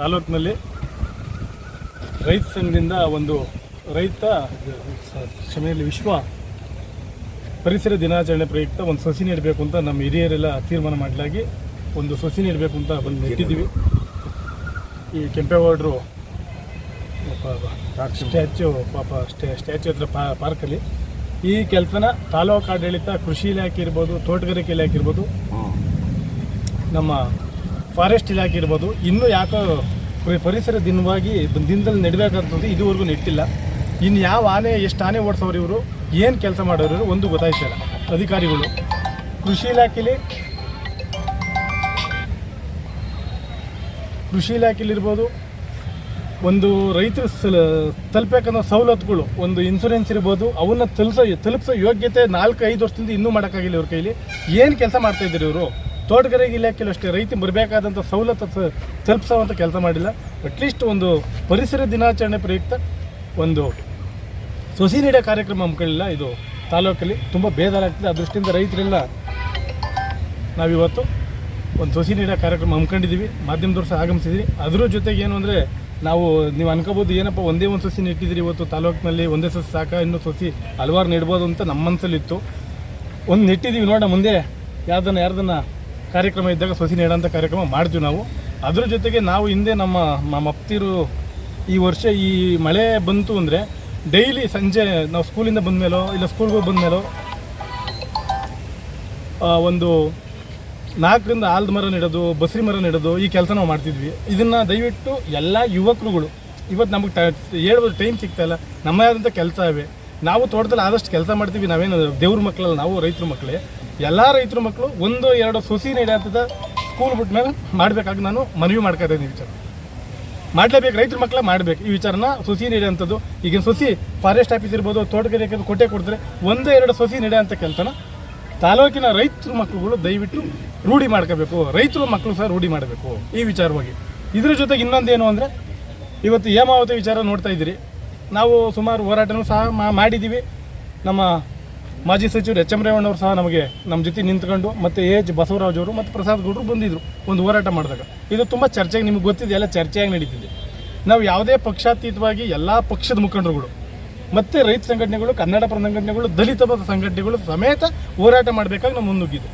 ತಾಲೂಕಿನಲ್ಲಿ ರೈತ ಸಂಘದಿಂದ ಒಂದು ರೈತ ಕ್ಷಮೆಯಲ್ಲಿ ವಿಶ್ವ ಪರಿಸರ ದಿನಾಚರಣೆ ಪ್ರಯುಕ್ತ ಒಂದು ಸಸಿ ನೀಡಬೇಕು ಅಂತ ನಮ್ಮ ಹಿರಿಯರೆಲ್ಲ ತೀರ್ಮಾನ ಮಾಡಲಾಗಿ ಒಂದು ಸಸಿ ನೀಡಬೇಕು ಅಂತ ಬಂದು ನೆಟ್ಟಿದ್ದೀವಿ. ಈ ಕೆಂಪೇಗೌಡರು ಸ್ಟ್ಯಾಚ್ಯು ಪಾಪ ಸ್ಟ್ಯಾ ಸ್ಟ್ಯಾಚ್ಯು ಹತ್ರ ಪಾ ಪಾರ್ಕಲ್ಲಿ. ಈ ಕೆಲಸನ ತಾಲೂಕು ಆಡಳಿತ ಕೃಷಿ ಇಲಾಖೆ ಇರ್ಬೋದು ತೋಟಗಾರಿಕೆ ಇಲಾಖೆ ಇರ್ಬೋದು ನಮ್ಮ ಫಾರೆಸ್ಟ್ ಇಲಾಖೆ ಇರ್ಬೋದು, ಇನ್ನೂ ಯಾಕೋ ಪರಿಸರ ದಿನವಾಗಿ ದಿನದಲ್ಲಿ ನೆಡಬೇಕಂತದ್ದು ಇದುವರೆಗೂ ನೆಟ್ಟಿಲ್ಲ. ಇನ್ನು ಯಾವ ಆನೆ, ಎಷ್ಟು ಆನೆ ಓಡಿಸೋರು ಇವರು, ಏನು ಕೆಲಸ ಮಾಡೋರು ಒಂದು ಗೊತ್ತಾಯ್ತಲ್ಲ ಅಧಿಕಾರಿಗಳು. ಕೃಷಿ ಇಲಾಖೆಲಿ ಕೃಷಿ ಇಲಾಖೆಲಿರ್ಬೋದು ಒಂದು ರೈತರು ತಲುಪಬೇಕನ್ನೋ ಸವಲತ್ತುಗಳು, ಒಂದು ಇನ್ಸೂರೆನ್ಸ್ ಇರ್ಬೋದು, ಅವನ್ನ ತಲುಪಿಸೋ ತಲುಪಿಸೋ ಯೋಗ್ಯತೆ ನಾಲ್ಕು ಐದು ವರ್ಷದಿಂದ ಇನ್ನೂ ಮಾಡೋಕ್ಕಾಗಿಲ್ಲ ಇವ್ರ ಕೈಲಿ. ಏನು ಕೆಲಸ ಮಾಡ್ತಾ ಇದ್ದಾರೆ ಇವರು? ತೋಟಗಾರಿಕೆ ಇಲಾಖೆಯಲ್ಲೂ ಅಷ್ಟೇ ರೈತ ಬರಬೇಕಾದಂಥ ಸವಲತ್ತು ತಲುಪಿಸೋವಂಥ ಕೆಲಸ ಮಾಡಿಲ್ಲ. ಅಟ್ಲೀಸ್ಟ್ ಒಂದು ಪರಿಸರ ದಿನಾಚರಣೆ ಪ್ರಯುಕ್ತ ಒಂದು ಸೊಸಿ ನೀಡೋ ಕಾರ್ಯಕ್ರಮ ಹಮ್ಮಿಕೊಳ್ಳಿಲ್ಲ ಇದು ತಾಲೂಕಲ್ಲಿ ತುಂಬ ಬೇಜಾರಾಗ್ತದೆ. ಆ ದೃಷ್ಟಿಯಿಂದ ರೈತರೆಲ್ಲ ನಾವಿವತ್ತು ಒಂದು ಸೊಸಿ ನೀಡೋ ಕಾರ್ಯಕ್ರಮ ಹಮ್ಮಿಕೊಂಡಿದ್ದೀವಿ. ಮಾಧ್ಯಮದವ್ರು ಸಹ ಆಗಮಿಸಿದ್ವಿ ಅದ್ರ ಜೊತೆಗೆ ಏನು ಅಂದರೆ ನಾವು, ನೀವು ಅನ್ಕೋಬೋದು ಏನಪ್ಪ, ಒಂದೇ ಒಂದು ಸಸಿ ನೆಟ್ಟಿದ್ದೀರಿ. ಇವತ್ತು ತಾಲೂಕಿನಲ್ಲಿ ಒಂದೇ ಸಸಿ ಸಾಕ, ಇನ್ನೂ ಸಸಿ ಹಲವಾರು ನೆಡ್ಬೋದು ಅಂತ ನಮ್ಮ ಮನಸ್ಸಲ್ಲಿತ್ತು ಒಂದು ನೆಟ್ಟಿದ್ದೀವಿ ನೋಡೋಣ ಮುಂದೆ. ಯಾರ್ದನ್ನ ಯಾರ್ದನ್ನ ಕಾರ್ಯಕ್ರಮ ಇದ್ದಾಗ ಸಸಿ ನೆಡೋಂಥ ಕಾರ್ಯಕ್ರಮ ಮಾಡ್ತೀವಿ ನಾವು. ಅದ್ರ ಜೊತೆಗೆ ನಾವು ಹಿಂದೆ ನಮ್ಮ ನಮ್ಮ ಅಪ್ತಿರು ಈ ವರ್ಷ ಈ ಮಳೆ ಬಂತು ಅಂದರೆ ಡೈಲಿ ಸಂಜೆ ನಾವು ಸ್ಕೂಲಿಂದ ಬಂದಮೇಲೋ ಇಲ್ಲ ಸ್ಕೂಲ್ಗೆ ಬಂದಮೇಲೋ ಒಂದು ನಾಲ್ಕರಿಂದ ಆಲ್ದ ಮರ ನೆಡೋದು, ಬಸ್ರಿ ಮರ ನೆಡೋದು ಈ ಕೆಲಸ ನಾವು ಮಾಡ್ತಿದ್ವಿ. ಇದನ್ನು ದಯವಿಟ್ಟು ಎಲ್ಲ ಯುವಕರುಗಳು ಇವತ್ತು ನಮಗೆ ಟ, ಹೇಳ್ಬೋದು ಟೈಮ್ ಸಿಗ್ತಾಯಿಲ್ಲ ನಮ್ಮದೇ ಆದಂಥ ಕೆಲಸ ಇವೆ. ನಾವು ತೋಟದಲ್ಲಿ ಆದಷ್ಟು ಕೆಲಸ ಮಾಡ್ತೀವಿ. ನಾವೇನು ದೇವ್ರ ಮಕ್ಕಳಲ್ಲ ನಾವು ರೈತರ ಮಕ್ಕಳೇ ಎಲ್ಲ ರೈತರ ಮಕ್ಕಳು ಒಂದು, ಎರಡು ಸೊಸಿ ನಡೆಯಂಥದ್ದು ಸ್ಕೂಲ್ ಬಿಟ್ಟ ಮೇಲೆ ಮಾಡಬೇಕಾಗಿ ನಾನು ಮನವಿ ಮಾಡ್ಕೊತಾ ಈ ವಿಚಾರ. ಮಾಡಲೇಬೇಕು, ರೈತರ ಮಕ್ಕಳ ಮಾಡಬೇಕು. ಈ ವಿಚಾರನ ಸೊಸಿ ನಡೆಯುವಂಥದ್ದು ಈಗಿನ ಸೊಸಿ ಫಾರೆಸ್ಟ್ ಆಫೀಸ್ ಇರ್ಬೋದು, ತೋಟಗಾರಿಕೆ ಕೊಟ್ಟೆ ಕೊಡ್ತಾರೆ. ಒಂದು, ಎರಡು ಸೊಸಿ ನಡೆಯುವಂಥ ಕೆಲಸನ ತಾಲೂಕಿನ ರೈತರ ಮಕ್ಕಳುಗಳು ದಯವಿಟ್ಟು ರೂಢಿ ಮಾಡ್ಕೋಬೇಕು. ರೈತರ ಮಕ್ಕಳು ಸಹ ರೂಢಿ ಮಾಡಬೇಕು ಈ ವಿಚಾರವಾಗಿ. ಇದ್ರ ಜೊತೆಗೆ ಇನ್ನೊಂದೇನು ಅಂದರೆ, ಇವತ್ತು ಹೇಮಾವತಿ ವಿಚಾರ ನೋಡ್ತಾ ಇದ್ದೀರಿ. ನಾವು ಸುಮಾರು ಹೋರಾಟನೂ ಸಹ ಮಾಡಿದ್ದೀವಿ. ನಮ್ಮ ಮಾಜಿ ಸಚಿವರು ಎಚ್ ಎಂ ರೇವಣ್ಣವರು ಸಹ ನಮಗೆ ನಮ್ಮ ಜೊತೆ ನಿಂತ್ಕೊಂಡು ಮತ್ತು ಎ ಎಚ್ ಬಸವರಾಜ್ ಅವರು ಮತ್ತು ಪ್ರಸಾದ್ ಗೌಡರು ಬಂದಿದ್ದರು ಒಂದು ಹೋರಾಟ ಮಾಡಿದಾಗ. ಇದು ತುಂಬ ಚರ್ಚೆಗೆ ನಿಮ್ಗೆ ಗೊತ್ತಿದೆ, ಎಲ್ಲ ಚರ್ಚೆಯಾಗಿ ನಡೀತಿದೆ. ನಾವು ಯಾವುದೇ ಪಕ್ಷಾತೀತವಾಗಿ ಎಲ್ಲ ಪಕ್ಷದ ಮುಖಂಡರುಗಳು ಮತ್ತು ರೈತ ಸಂಘಟನೆಗಳು, ಕನ್ನಡ ಪರ ಸಂಘಟನೆಗಳು, ದಲಿತ ಪದ ಸಂಘಟನೆಗಳು ಸಮೇತ ಹೋರಾಟ ಮಾಡಬೇಕಾಗಿ ನಾವು ಮುನ್ನುಗ್ಗಿದ್ದು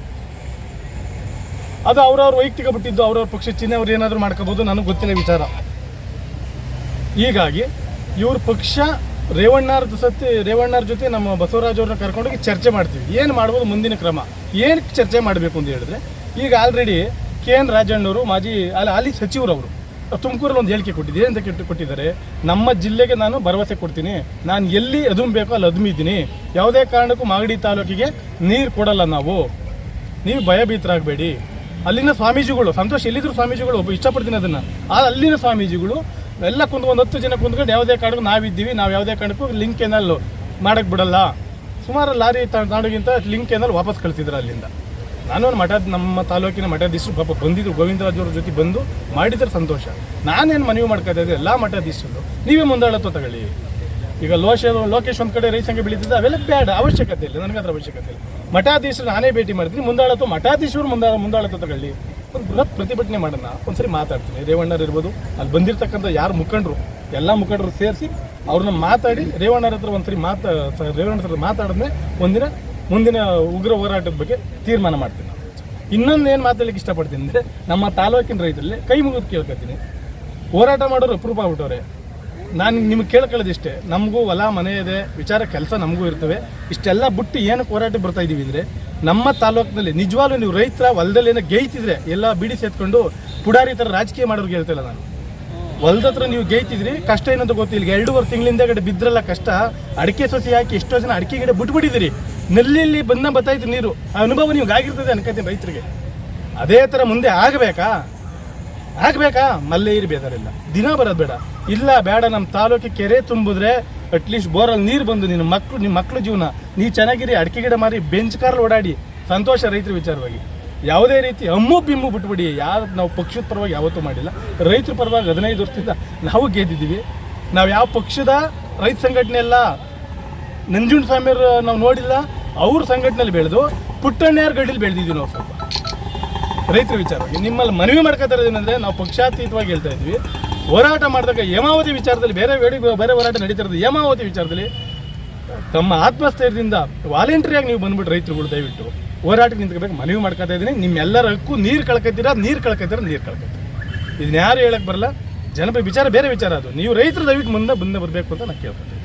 ಅದು ಅವ್ರವ್ರ ವೈಯಕ್ತಿಕ ಬಿಟ್ಟಿದ್ದು, ಅವ್ರವ್ರ ಪಕ್ಷ ಚಿಹ್ನೆ ಅವ್ರು ಏನಾದರೂ ಮಾಡ್ಕೋಬೋದು, ನನಗೆ ಗೊತ್ತಿಲ್ಲ ವಿಚಾರ. ಹೀಗಾಗಿ ಇವ್ರ ಪಕ್ಷ ರೇವಣ್ಣರ ಸತಿ ರೇವಣ್ಣರ ಜೊತೆ ನಮ್ಮ ಬಸವರಾಜ್ ಅವ್ರನ್ನ ಕರ್ಕೊಂಡೋಗಿ ಚರ್ಚೆ ಮಾಡ್ತೀವಿ. ಏನು ಮಾಡ್ಬೋದು ಮುಂದಿನ ಕ್ರಮ? ಏನು ಚರ್ಚೆ ಮಾಡಬೇಕು ಅಂತ ಹೇಳಿದ್ರೆ, ಈಗ ಆಲ್ರೆಡಿ ಕೆ ಎನ್ ರಾಜಣ್ಣವರು, ಮಾಜಿ ಅಲ್ಲಿ ಅಲ್ಲಿ ಸಚಿವರವರು, ತುಮಕೂರಲ್ಲಿ ಒಂದು ಹೇಳಿಕೆ ಕೊಟ್ಟಿದ್ದೆ. ಅಂತ ಕೆಟ್ಟು ಕೊಟ್ಟಿದ್ದಾರೆ? ನಮ್ಮ ಜಿಲ್ಲೆಗೆ ನಾನು ಭರವಸೆ ಕೊಡ್ತೀನಿ. ನಾನು ಎಲ್ಲಿ ಅದುಮಬೇಕೋ ಅಲ್ಲಿ ಅದುಮಿದ್ದೀನಿ ಯಾವುದೇ ಕಾರಣಕ್ಕೂ ಮಾಗಡಿ ತಾಲೂಕಿಗೆ ನೀರು ಕೊಡಲ್ಲ ನಾವು. ನೀವು ಭಯಭೀತರಾಗಬೇಡಿ. ಅಲ್ಲಿನ ಸ್ವಾಮೀಜಿಗಳು, ಸಂತೋಷ ಎಲ್ಲಿದ್ರು ಸ್ವಾಮೀಜಿಗಳು ಒಬ್ಬ ಇಷ್ಟಪಡ್ತೀನಿ ಅದನ್ನು. ಆ ಅಲ್ಲಿನ ಸ್ವಾಮೀಜಿಗಳು ಎಲ್ಲ ಕುಂದು ಒಂದು ಹತ್ತು ಜನ ಕುಂದ್ಕೊಂಡು ಯಾವುದೇ ಕಾರಣಕ್ಕೂ ನಾವಿದ್ದೀವಿ, ನಾವು ಯಾವುದೇ ಕಾರಣಕ್ಕೂ ಲಿಂಕ್ ಏನಲ್ಲಿ ಮಾಡಕ್ಕೆ ಬಿಡಲ್ಲ. ಸುಮಾರು ಲಾರಿ ನಾಡಿಗಿಂತ ಲಿಂಕ್ ಏನಲ್ಲಿ ವಾಪಸ್ ಕಳಿಸಿದ್ರು ಅಲ್ಲಿಂದ. ನಾನು ಮಠ, ನಮ್ಮ ತಾಲೂಕಿನ ಮಠಾಧೀಶರು ಪಾಪ ಬಂದಿದ್ರು, ಗೋವಿಂದರಾಜ್ ಜೊತೆ ಬಂದು ಮಾಡಿದ್ರೆ ಸಂತೋಷ. ನಾನೇನು ಮನವಿ ಮಾಡ್ಕೊತಾ ಇದ್ದೆ ಎಲ್ಲ ಮಠಾಧೀಶರು ನೀವೇ ಮುಂದಾಳತ್ವ ತಗೊಳ್ಳಿ. ಈಗ ಲೋಶ, ಲೋಕೇಶ್ ಒಂದು ಕಡೆ ರೈಸಂಗೆ ಬೆಳೀತಿದ್ದ ಬೆಳೀತಿದ್ದೆ ಅವೆಲ್ಲ ಬೇಡ, ಅವಶ್ಯಕತೆ ಇಲ್ಲ ನನಗೆ ಅದರ ಅವಶ್ಯಕತೆ ಇಲ್ಲ. ಮಠಾಧೀಶರು ನಾನೇ ಭೇಟಿ ಮಾಡ್ತೀನಿ ಮುಂದಾಳತ್ವ ಮಠಾಧೀಶರು ಮುಂದಾ ಮುಂದಾಳತ್ವ ತಗೊಳ್ಳಿ. ಒಂದು ಬೃಹತ್ ಪ್ರತಿಭಟನೆ ಮಾಡೋಣ, ಒಂದ್ಸರಿ ಮಾತಾಡ್ತೀನಿ. ರೇವಣ್ಣರು ಇರ್ಬೋದು, ಅಲ್ಲಿ ಬಂದಿರ್ತಕ್ಕಂಥ ಯಾರು ಮುಖಂಡರು, ಎಲ್ಲ ಮುಖಂಡರು ಸೇರಿಸಿ ಅವ್ರನ್ನ ಮಾತಾಡಿ ರೇವಣ್ಣರ ಹತ್ರ ಒಂದ್ಸರಿ ಮಾತಾ ರೇವಣ್ಣ ಹತ್ರ ಮಾತಾಡಿದ್ಮೇಲೆ ಒಂದಿನ, ಮುಂದಿನ ಉಗ್ರ ಹೋರಾಟದ ಬಗ್ಗೆ ತೀರ್ಮಾನ ಮಾಡ್ತೀನಿ. ನಾನು ಇನ್ನೊಂದು ಏನು ಮಾತಾಡ್ಲಿಕ್ಕೆ ಇಷ್ಟಪಡ್ತೀನಿ ಅಂದರೆ, ನಮ್ಮ ತಾಲೂಕಿನ ರೈತರಲ್ಲಿ ಕೈ ಮುಗಿದು ಕೇಳ್ಕೊತೀನಿ. ಹೋರಾಟ ಮಾಡೋರು ಅಪ್ರೂಪ ಆಗ್ಬಿಟ್ಟವ್ರೆ. ನಾನು ನಿಮ್ಗೆ ಕೇಳ್ಕೊಳ್ಳೋದಿಷ್ಟೇ, ನಮಗೂ ಹೊಲ, ಮನೆ ಇದೆ, ವಿಚಾರ, ಕೆಲಸ ನಮಗೂ ಇರ್ತವೆ. ಇಷ್ಟೆಲ್ಲ ಬಿಟ್ಟು ಏನಕ್ಕೆ ಹೋರಾಟಕ್ಕೆ ಬರ್ತಾ ಇದ್ದೀವಿ ಅಂದರೆ ನಮ್ಮ ತಾಲೂಕಿನಲ್ಲಿ ನಿಜವಾಗ್ಲೂ ನೀವು ರೈತರ ಹೊಲದಲ್ಲಿ ಏನೋ ಗೇಯ್ತಿದ್ರೆ ಎಲ್ಲ ಬಿಡಿ ಸೇತ್ಕೊಂಡು ಪುಡಾರಿ ಥರ ರಾಜಕೀಯ ಮಾಡೋರಿಗೆ ಹೇಳ್ತಿಲ್ಲ ನಾನು. ಹೊಲ್ದ ಹತ್ರ ನೀವು ಗೇಯ್ತಿದ್ರಿ, ಕಷ್ಟ ಏನಂತ ಗೊತ್ತಿಲ್ಲ. ಎರಡೂವರೆ ತಿಂಗಳಿಂದ ಗಡೆ ಬಿದ್ರಲ್ಲ ಕಷ್ಟ. ಅಡಿಕೆ ಸೊಸಿ ಹಾಕಿ ಎಷ್ಟೋ ಜನ ಅಡಿಕೆ ಗಿಡ ಬಿಟ್ಬಿಟ್ಟಿದ್ದೀರಿ. ನೆಲ್ಲಿಲ್ಲಿ ಬಂದ ಬತ್ತಾಯ್ತು ನೀರು. ಆ ಅನುಭವ ನಿಮ್ಗೆ ಆಗಿರ್ತದೆ ಅನ್ಕೋತೀನಿ ರೈತರಿಗೆ. ಅದೇ ಥರ ಮುಂದೆ ಆಗಬೇಕಾ? ಆಗಬೇಕಾ? ಮಲ್ಲೇ ಇರಿ ದಿನ ಬರೋದು ಬೇಡ. ಇಲ್ಲ, ಬೇಡ. ನಮ್ಮ ತಾಲೂಕಿಗೆ ಕೆರೆ ತುಂಬಿದ್ರೆ ಅಟ್ಲೀಸ್ಟ್ ಬೋರಲ್ಲಿ ನೀರು ಬಂದು ನಿನ್ನ ಮಕ್ಕಳು ನಿಮ್ಮ ಮಕ್ಕಳು ಜೀವನ. ನೀ ಚೆನ್ನಾಗಿರಿ, ಅಡಿಕೆ ಗಿಡ ಮಾರಿ, ಬೆಂಚ್ ಕಾರಲ್ಲಿ ಓಡಾಡಿ. ಸಂತೋಷ ರೈತರ ವಿಚಾರವಾಗಿ. ಯಾವುದೇ ರೀತಿ ಅಮ್ಮು ಬಿಮ್ಮು ಬಿಟ್ಬಿಡಿ. ಯಾರು ನಾವು ಪಕ್ಷದ ಪರವಾಗಿ ಯಾವತ್ತೂ ಮಾಡಿಲ್ಲ. ರೈತರ ಪರವಾಗಿ ಹದಿನೈದು ವರ್ಷದಿಂದ ನಾವು ಗೆದ್ದಿದ್ದೀವಿ. ನಾವು ಯಾವ ಪಕ್ಷದ ರೈತ ಸಂಘಟನೆ ಎಲ್ಲ ನಂಜುಂಡ ಸ್ವಾಮಿಯವ್ರು ನಾವು ನೋಡಿಲ್ಲ. ಅವ್ರ ಸಂಘಟನೆಯಲ್ಲಿ ಬೆಳೆದು ಪುಟ್ಟಣ್ಣಯ್ಯರ ಗಡಿಲಿ ಬೆಳೆದಿದ್ದೀವಿ ನಾವು ಸ್ವಲ್ಪ. ರೈತರ ವಿಚಾರವಾಗಿ. ನಿಮ್ಮಲ್ಲಿ ಮನವಿ ಮಾಡ್ಕೊತಾ ಇರೋದೇನೆಂದರೆ ನಾವು ಪಕ್ಷಾತೀತವಾಗಿ ಹೇಳ್ತಾ ಇದ್ವಿ. ಹೋರಾಟ ಮಾಡಿದಾಗ ಹೇಮಾವತಿ ವಿಚಾರದಲ್ಲಿ ಬೇರೆ ಬೇರೆ ಬೇರೆ ಹೋರಾಟ ನಡೀತಿರೋದು ಹೇಮಾವತಿ ವಿಚಾರದಲ್ಲಿ. ತಮ್ಮ ಆತ್ಮಸ್ಥೈರ್ಯದಿಂದ ವಾಲಂಟ್ರಿಯಾಗಿ ನೀವು ಬಂದ್ಬಿಟ್ಟು ರೈತರುಗಳು ದಯವಿಟ್ಟು ಹೋರಾಟಕ್ಕೆ ನಿಂತ್ಕೋಬೇಕು, ಮನವಿ ಮಾಡ್ಕೊತಾ ಇದ್ದೀನಿ. ನಿಮ್ಮೆಲ್ಲರ ಹಕ್ಕು ನೀರು ಕಳ್ಕೊತೀರಾ ನೀರು ಕಳ್ಕೊತೀರ ನೀರು ಕಳ್ಕೊತೀರ ಇದನ್ನ ಯಾರು ಹೇಳಕ್ಕೆ ಬರಲ್ಲ? ಜನಪದ ವಿಚಾರ, ಬೇರೆ ವಿಚಾರ ಅದು. ನೀವು ರೈತರು ದಯವಿಟ್ಟು ಮುಂದೆ ಮುಂದೆ ಬರಬೇಕು ಅಂತ ನಾನು ಕೇಳ್ಕೊತೀನಿ.